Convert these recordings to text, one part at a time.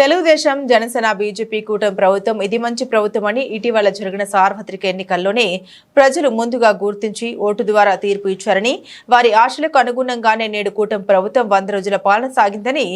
Telugu Desam Janasena BJP కూటమి ప్రభుత్వం ఇది మంచి ప్రభుత్వం అని ఇటీవల జరిగిన సార్వత్రిక ఎన్నికల్లోనే ప్రజలు ముందుగా గుర్తించి ఓటు ద్వారా తీర్పు ఇచ్చారని వారి ఆశలకు అనుగుణంగానే నేడు కూటమి ప్రభుత్వం వంద రోజుల పాలన సాగిందని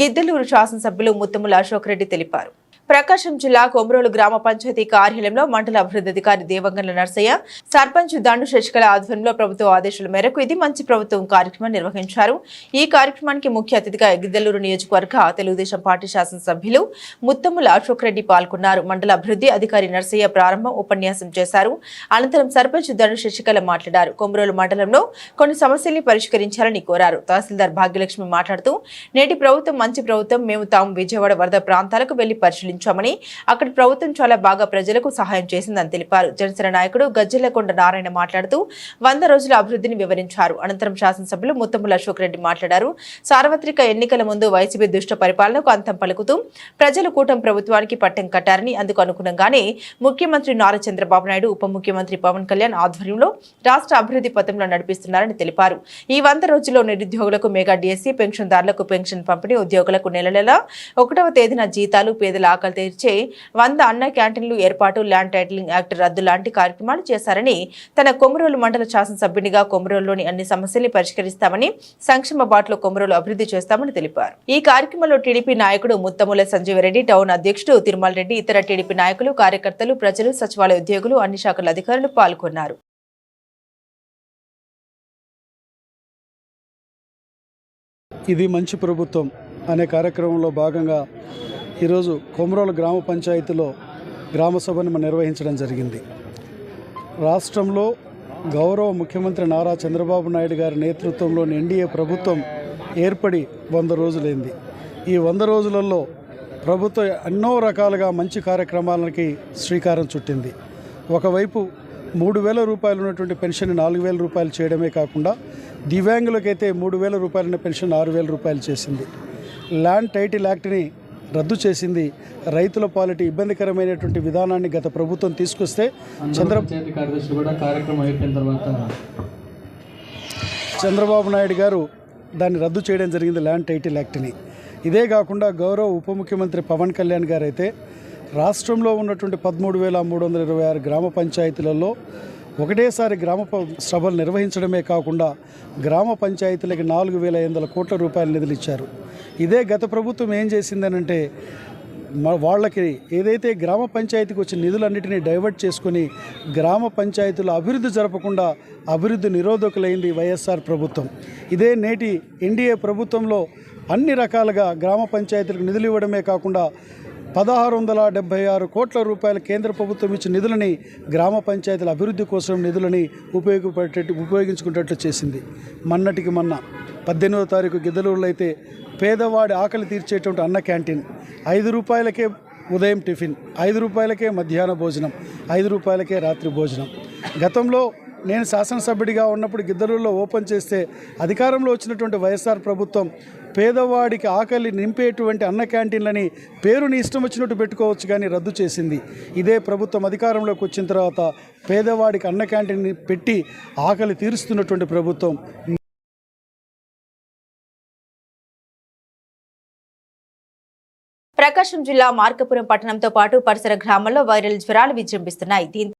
గిద్దలూరు శాసనసభ్యులు ముత్తముల అశోక్ రెడ్డి తెలిపారు. ప్రకాశం జిల్లా కొమరోలు గ్రామ పంచాయతీ కార్యాలయంలో మండల అభివృద్ధి అధికారి దేవంగల నర్సయ్య సర్పంచ్ దండు శశికళ ఆధ్వర్యంలో ప్రభుత్వ ఆదేశాల మేరకు ఇది మంచి ప్రభుత్వం కార్యక్రమం నిర్వహించారు. ఈ కార్యక్రమానికి ముఖ్య అతిథిగా గిద్దలూరు నియోజకవర్గ తెలుగుదేశం పార్టీ శాసనసభ్యులు ముత్తముల అశోక్ రెడ్డి పాల్గొన్నారు. మండల అభివృద్ధి అధికారి నర్సయ్య ప్రారంభం ఉపన్యాసం చేశారు. అనంతరం సర్పంచ్ దండు శశికళ మాట్లాడారు. కొమరోలు మండలంలో కొన్ని సమస్యల్ని పరిష్కరించాలని కోరారు. తహసీల్దార్ భాగ్యలక్ష్మి మాట్లాడుతూ నేటి ప్రభుత్వం మంచి ప్రభుత్వం. మేము తాము విజయవాడ వరద ప్రాంతాలకు వెళ్ళి పరిశీలించామని అక్కడి ప్రభుత్వం చాలా బాగా ప్రజలకు సహాయం చేసిందని తెలిపారు. జనసేన నాయకుడు గజ్జెలకొండ నారాయణ మాట్లాడుతూ వంద రోజుల అభివృద్ధిని వివరించారు. అనంతరం శాసనసభ్యులు ముత్తముల అశోక్ రెడ్డి మాట్లాడారు. సార్వత్రిక ఎన్నికల ముందు వైసీపీ దుష్ట పరిపాలనకు అంతం పలుకుతూ ప్రజలు కూటమి ప్రభుత్వానికి పట్టం కట్టారని అందుకు అనుగుణంగానే ముఖ్యమంత్రి నారా చంద్రబాబు నాయుడు ఉప ముఖ్యమంత్రి పవన్ కళ్యాణ్ ఆధ్వర్యంలో రాష్ట్ర అభివృద్ధి పథంలో నడిపిస్తున్నారని తెలిపారు. ఈ వంద రోజుల్లో నిరుద్యోగులకు మెగా డిఎస్సీ పెన్షన్దారులకు పెన్షన్ పంపిణీ ఉద్యోగులకు నెల నెల ఒకటవ తేదీన జీతాలు పేదల శాఖలు తెరిచే వంద అన్న క్యాంటీన్లు ఏర్పాటు ల్యాండ్ టైటిలింగ్ యాక్ట్ రద్దు లాంటి కార్యక్రమాలు చేశారని తన కొమరోలు మండల శాసనసభ్యునిగా కొమరోలులోని అన్ని సమస్యల్ని పరిష్కరిస్తామని సంక్షేమ బాటలో కొమరోలు అభివృద్ధి చేస్తామని తెలిపారు. ఈ కార్యక్రమంలో టీడీపీ నాయకుడు ముత్తముల సంజీవరెడ్డి టౌన్ అధ్యక్షుడు తిరుమల రెడ్డి ఇతర టీడీపీ నాయకులు కార్యకర్తలు ప్రజలు సచివాలయ ఉద్యోగులు అన్ని శాఖల అధికారులు పాల్గొన్నారు. ఇది మంచి ప్రభుత్వం అనే కార్యక్రమంలో భాగంగా ఈరోజు కొమరోలు గ్రామ పంచాయతీలో గ్రామ సభను నిర్వహించడం జరిగింది. రాష్ట్రంలో గౌరవ ముఖ్యమంత్రి నారా చంద్రబాబు నాయుడు గారి నేతృత్వంలోని ఎన్డీఏ ప్రభుత్వం ఏర్పడి వంద రోజులైంది. ఈ వంద రోజులలో ప్రభుత్వం ఎన్నో రకాలుగా మంచి కార్యక్రమాలకి శ్రీకారం చుట్టింది. ఒకవైపు మూడు వేల రూపాయలు ఉన్నటువంటి పెన్షన్ నాలుగు వేల రూపాయలు చేయడమే కాకుండా దివ్యాంగులకైతే మూడు వేల రూపాయలున్న పెన్షన్ ఆరు వేల రూపాయలు చేసింది. ల్యాండ్ టైటిల్ యాక్ట్ని రద్దు చేసింది. రైతుల పాలిటీ ఇబ్బందికరమైనటువంటి విధానాన్ని గత ప్రభుత్వం తీసుకొస్తే చంద్ర చంద్రబాబు నాయుడు గారు దాన్ని రద్దు చేయడం జరిగింది ల్యాండ్ టైటిల్ యాక్ట్ని. ఇదే కాకుండా గౌరవ ఉప ముఖ్యమంత్రి పవన్ కళ్యాణ్ గారు అయితే రాష్ట్రంలో ఉన్నటువంటి పదమూడు వేల మూడు వందల ఇరవై ఆరు గ్రామ పంచాయతీలలో ఒకటేసారి గ్రామ సభలు నిర్వహించడమే కాకుండా గ్రామ పంచాయతీలకు నాలుగు వేల ఐదు వందల కోట్ల రూపాయల నిధులు ఇచ్చారు. ఇదే గత ప్రభుత్వం ఏం చేసిందనంటే వాళ్ళకి ఏదైతే గ్రామ పంచాయతీకి వచ్చిన నిధులన్నింటినీ డైవర్ట్ చేసుకొని గ్రామ పంచాయతీలు అభివృద్ధి జరపకుండా అభివృద్ధి నిరోధకులైంది వైఎస్ఆర్ ప్రభుత్వం. ఇదే నేటి ఎన్డీఏ ప్రభుత్వంలో అన్ని రకాలుగా గ్రామ పంచాయతీలకు నిధులు ఇవ్వడమే కాకుండా పదహారు వందల డెబ్బై ఆరు కోట్ల రూపాయల కేంద్ర ప్రభుత్వం ఇచ్చిన నిధులని గ్రామ పంచాయతీల అభివృద్ధి కోసం నిధులని ఉపయోగపడేటట్టు ఉపయోగించుకునేటట్లు చేసింది. మన్నటికి మొన్న. పద్దెనిమిదో తారీఖు గిద్దలూరులో అయితే పేదవాడి ఆకలి తీర్చేటువంటి అన్న క్యాంటీన్. ఐదు రూపాయలకే ఉదయం టిఫిన్ ఐదు రూపాయలకే మధ్యాహ్న భోజనం ఐదు రూపాయలకే రాత్రి భోజనం. గతంలో నేను శాసనసభ్యుడిగా ఉన్నప్పుడు గిద్దలూరులో ఓపెన్ చేస్తే అధికారంలో వచ్చినటువంటి వైఎస్ఆర్ ప్రభుత్వం పేదవాడికి ఆకలి నింపేటువంటి అన్న క్యాంటీన్లని పేరుని ఇష్టం వచ్చినట్టు పెట్టుకోవచ్చు కానీ రద్దు చేసింది. ఇదే ప్రభుత్వం అధికారంలోకి వచ్చిన తర్వాత పేదవాడికి అన్న క్యాంటీన్ పెట్టి ఆకలి తీరుస్తున్నటువంటి ప్రభుత్వం. ప్రకాశం జిల్లా మార్కపురం పట్టణంతో పాటు పరిసర గ్రామాల్లో వైరల్ జ్వరాలు విజృంభిస్తున్నాయి. దీంతో